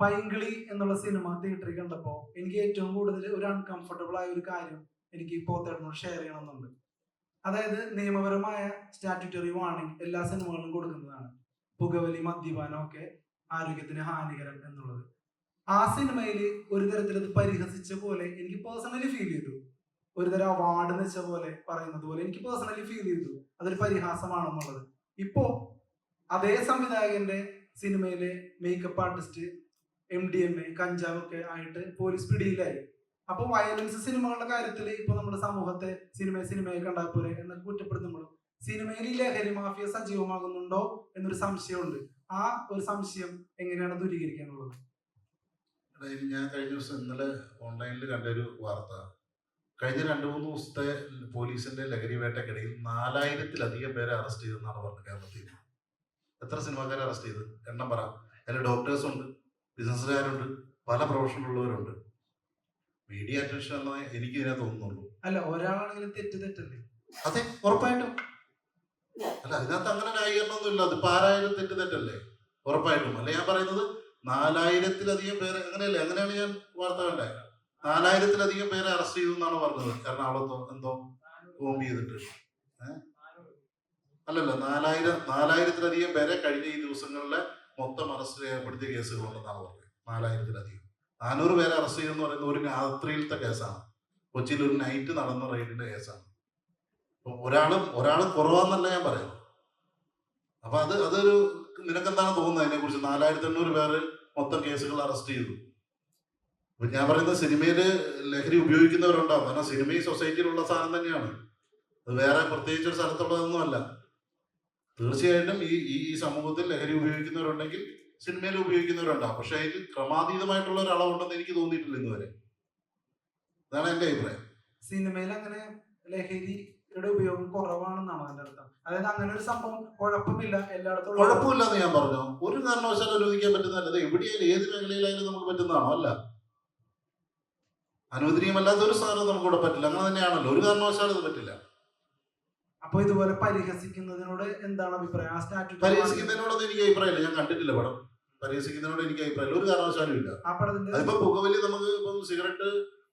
പൈങ്കിളി എന്നുള്ള സിനിമ തിയേറ്ററിൽ കണ്ടപ്പോ എനിക്ക് ഏറ്റവും കൂടുതൽ ഒരു അൺകംഫർട്ടബിൾ ആയ ഒരു കാര്യം എനിക്ക് പോത്തേടനോട് ഷെയർ ചെയ്യണമെന്നുണ്ട്. അതായത് നിയമപരമായ സ്റ്റാറ്റ്യൂട്ടറി വാണിംഗ് എല്ലാ സിനിമകളിലും കൊടുക്കുന്നതാണ്. പുകവലി മദ്യപാനം ഒക്കെ ആരോഗ്യത്തിന് ഹാനികരം എന്നുള്ളത്. ആ സിനിമയിൽ ഒരു തരത്തിൽ അത് പരിഹസിച്ച പോലെ എനിക്ക് പേഴ്സണലി ഫീൽ ചെയ്തു. ഒരു തരം അവാർഡ് വെച്ച പോലെ പറയുന്നത് പോലെ എനിക്ക് പേഴ്സണലി ഫീൽ ചെയ്തു. അതൊരു പരിഹാസമാണെന്നുള്ളത്. ഇപ്പോ അതേ സംവിധായകന്റെ സിനിമയിലെ makeup artist M D M A കഞ്ചാവ് ഒക്കെ ആയിട്ട് പോലീസ് പിടിയിലായി. അപ്പൊ വയലൻസ് സിനിമകളുടെ കാര്യത്തിൽ ഇപ്പൊ നമ്മുടെ സമൂഹത്തെ സിനിമ സിനിമയെ കണ്ടാൽ പോലെ എന്നൊക്കെ കുറ്റപ്പെടുത്തുമ്പോഴും സിനിമയിൽ ലഹരി മാഫിയ സജീവമാകുന്നുണ്ടോ എന്നൊരു സംശയമുണ്ട്. ആ ഒരു സംശയം എങ്ങനെയാണ് ദൂരീകരിക്കാനുള്ളത്? ഞാൻ കഴിഞ്ഞ ദിവസം ഇന്നലെ ഓൺലൈനിൽ കണ്ടൊരു വാർത്ത. കഴിഞ്ഞ രണ്ട് മൂന്ന് ദിവസത്തെ പോലീസിന്റെ ലഹരി വേട്ടക്കിടയിൽ നാലായിരത്തിലധികം പേരെ അറസ്റ്റ് ചെയ്തെന്നാണ് പറഞ്ഞത് കേരളത്തിൽ. എത്ര സിനിമാക്കാരെ അറസ്റ്റ് ചെയ്ത്? എണ്ണം പറ. അതിൽ ഡോക്ടേഴ്സ് ഉണ്ട്. ബിസിനസ്സുകാരുണ്ട് പല പ്രൊഫഷനുള്ളവരുണ്ട് മീഡിയ അറ്റൻഷൻ അല്ല എനിക്ക് ഇതിനെ തോന്നുന്നുള്ളൂ. അല്ല ഒരാളാണെങ്കിലും തെറ്റ് തെറ്റല്ലേ? അതെ ഉറപ്പായിട്ടും. അല്ല അതിനകത്ത് അങ്ങനെ ന്യായീകരണമൊന്നും ഇല്ല അതിപ്പോ ആരായാലും തെറ്റ് തെറ്റല്ലേ? ഉറപ്പായിട്ടും. അല്ല ഞാൻ പറയുന്നത് നാലായിരത്തിലധികം പേരെ അങ്ങനെയല്ലേ? അങ്ങനെയാണ് ഞാൻ വാർത്ത കണ്ടേ നാലായിരത്തിലധികം പേരെ അറസ്റ്റ് ചെയ്തു എന്നാണ് പറഞ്ഞത്. എറണാകുളത്തോ എന്തോ ബോംബ് ചെയ്തിട്ട്? അല്ലല്ല നാലായിരം നാലായിരത്തിലധികം പേരെ കഴിഞ്ഞ ഈ ദിവസങ്ങളിലെ മൊത്തം അറസ്റ്റ് ചെയ്യപ്പെടുത്തിയ കേസുകളുണ്ടെന്നാണ് പറഞ്ഞത്. നാലായിരത്തിലധികം. നാനൂറ് പേരെ അറസ്റ്റ് ചെയ്തെന്ന് പറയുന്നത് ഒരു രാത്രിയിലത്തെ കേസാണ്. കൊച്ചിയിൽ ഒരു നൈറ്റ് നടന്ന റെയ്ഡിന്റെ കേസാണ്. അപ്പൊ ഒരാളും ഒരാൾ കുറവാന്നല്ല ഞാൻ പറയുന്നത്. അപ്പൊ അത് അതൊരു നിനക്കെന്താണ് തോന്നുന്നത് അതിനെ കുറിച്ച് നാലായിരത്തി എണ്ണൂറ് പേര് മൊത്തം കേസുകൾ അറസ്റ്റ് ചെയ്തു. അപ്പൊ ഞാൻ പറയുന്നത് സിനിമയിൽ ലഹരി ഉപയോഗിക്കുന്നവരുണ്ടാവും. കാരണം സിനിമ ഈ സൊസൈറ്റിയിലുള്ള സാധനം തന്നെയാണ്. അത് വേറെ പ്രത്യേകിച്ച് ഒരു സ്ഥലത്തുള്ളതൊന്നും അല്ല. തീർച്ചയായിട്ടും ഈ ഈ ഈ സമൂഹത്തിൽ ലഹരി ഉപയോഗിക്കുന്നവരുണ്ടെങ്കിൽ സിനിമയിൽ ഉപയോഗിക്കുന്നവരുണ്ടാവും. പക്ഷെ അതിൽ ക്രമാതീതമായിട്ടുള്ള ഒരു അളവുണ്ടെന്ന് എനിക്ക് തോന്നിയിട്ടില്ല ഇന്നുവരെ അതാണ് എന്റെ അഭിപ്രായം. സിനിമയിൽ അങ്ങനെ ലഹരിയുടെ ഉപയോഗം കുറവാണെന്നാണ് അതിന്റെ അർത്ഥം? അതായത് അങ്ങനെ ഒരു സംഭവം കുഴപ്പമില്ല എല്ലായിടത്തും കുഴപ്പമില്ലെന്ന് ഞാൻ പറഞ്ഞു? ഒരു കാരണവശാലും അനുവദിക്കാൻ പറ്റുന്നതല്ല. എവിടെയാലും ഏത് മേഖലയിലായാലും നമുക്ക് പറ്റുന്നതാണോ? അല്ല. അനുവദനീയമല്ലാത്ത ഒരു സാധനം നമുക്ക് ഇവിടെ പറ്റില്ല. അങ്ങനെ തന്നെയാണല്ലോ. ഒരു കാരണവശാലും ഇത് പറ്റില്ല. അപ്പൊ ഇതുപോലെ പരിഹസിക്കുന്നതിനോട് എന്താണ് അഭിപ്രായം? ആ സ്റ്റാറ്റ്യൂട്ട് പരിഹസിക്കുന്നതിനോടൊന്നും എനിക്ക് അഭിപ്രായമില്ല. ഞാൻ കണ്ടിട്ടില്ല പടം. പരിഹസിക്കുന്നതിനോട് എനിക്ക് അഭിപ്രായമില്ല. ഒരു കാരണവശാലും ഇല്ല ആ പടത്തിന്റെ അതിപ്പോ പുകവലി നമുക്ക് ഇപ്പം സിഗരറ്റ്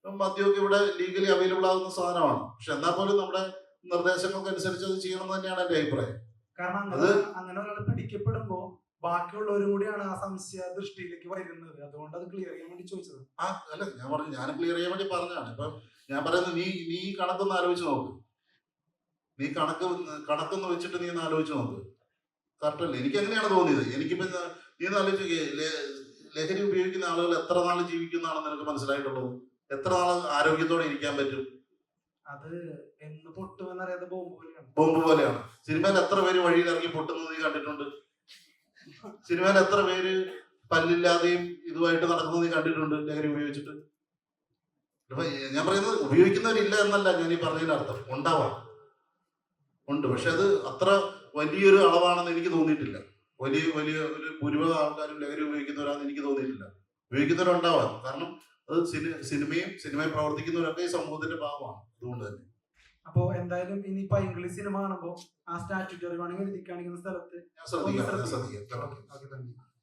മദ്യമൊക്കെ ഇവിടെ ലീഗലി അവൈലബിൾ ആകുന്ന സാധനമാണ്. പക്ഷെ എന്നാൽ പോലും നമ്മുടെ നിർദ്ദേശങ്ങൾക്ക് അനുസരിച്ച് അത് ചെയ്യണം തന്നെയാണ് എന്റെ അഭിപ്രായം. കാരണം അത് അങ്ങനെ ഒരാൾ പിടിക്കപ്പെടുമ്പോ ബാക്കിയുള്ളവരും കൂടിയാണ് ആ സംശയ ദൃഷ്ടിയിലേക്ക് വരുന്നത്. അതുകൊണ്ട് അത് ക്ലിയർ ചെയ്യാൻ വേണ്ടി ചോദിച്ചത്. ആ അല്ല ഞാൻ പറഞ്ഞു ഞാൻ ക്ലിയർ ചെയ്യാൻ വേണ്ടി പറഞ്ഞാണ് ഇപ്പൊ ഞാൻ പറയുന്നത് നീ നീ കണക്കൊന്ന് ആലോചിച്ച് നോക്ക്. നീ കണക്ക് കണക്കൊന്ന് വെച്ചിട്ട് നീ ഒന്ന് ആലോചിച്ച് നോക്ക്. കറക്റ്റ് അല്ലേ? എനിക്ക് അങ്ങനെയാണ് തോന്നിയത്. എനിക്കിപ്പോ നീ ഒന്ന് ആലോചിച്ച് ലഹരി ഉപയോഗിക്കുന്ന ആളുകൾ എത്ര നാൾ ജീവിക്കുന്നതാണെന്ന് നിനക്ക് മനസ്സിലായിട്ടുള്ളത് എത്ര നാൾ ആരോഗ്യത്തോടെ ഇരിക്കാൻ പറ്റും? അത് എന്ന് പൊട്ടുമെന്നറിയാതെ ബോംബ് പോലെയാണ്. ബോംബ് പോലെയാണ്. സിനിമയിൽ എത്ര പേര് വഴിയിൽ ഇറങ്ങി പൊട്ടുന്നത് നീ കണ്ടിട്ടുണ്ട്? സിനിമയിൽ എത്ര പേര് പല്ലില്ലാതെയും ഇതുമായിട്ട് നടക്കുന്നത് നീ കണ്ടിട്ടുണ്ട് ലഹരി ഉപയോഗിച്ചിട്ട്? ഞാൻ പറയുന്നത് ഉപയോഗിക്കുന്നവരില്ല എന്നല്ല ഞാൻ ഈ പറഞ്ഞതിന്റെ അർത്ഥം. ഉണ്ടാവാം. ഉണ്ട്. പക്ഷെ അത് അത്ര വലിയൊരു അളവാണെന്ന് എനിക്ക് തോന്നിയിട്ടില്ല. വലിയ വലിയ ഒരു ഭൂരിഭാഗം ആൾക്കാരും ലഹരി ഉപയോഗിക്കുന്നവരാണെന്ന് എനിക്ക് തോന്നിയിട്ടില്ല. ഉപയോഗിക്കുന്നവരുണ്ടാവാം. കാരണം അത് സിനി സിനിമയും സിനിമയിൽ പ്രവർത്തിക്കുന്നവരൊക്കെ ഈ സമൂഹത്തിന്റെ ഭാഗമാണ്. അതുകൊണ്ട് തന്നെ. അപ്പോ എന്തായാലും ഇനിയിപ്പോ ഇംഗ്ലീഷ് സിനിമ കാണുമ്പോ ആ സ്റ്റാറ്റ്യൂട്ടറി വേണമെങ്കിൽ കാണിക്കുന്ന സ്ഥലത്ത് ഞാൻ ശ്രദ്ധിക്കാം ശ്രദ്ധിക്കാം.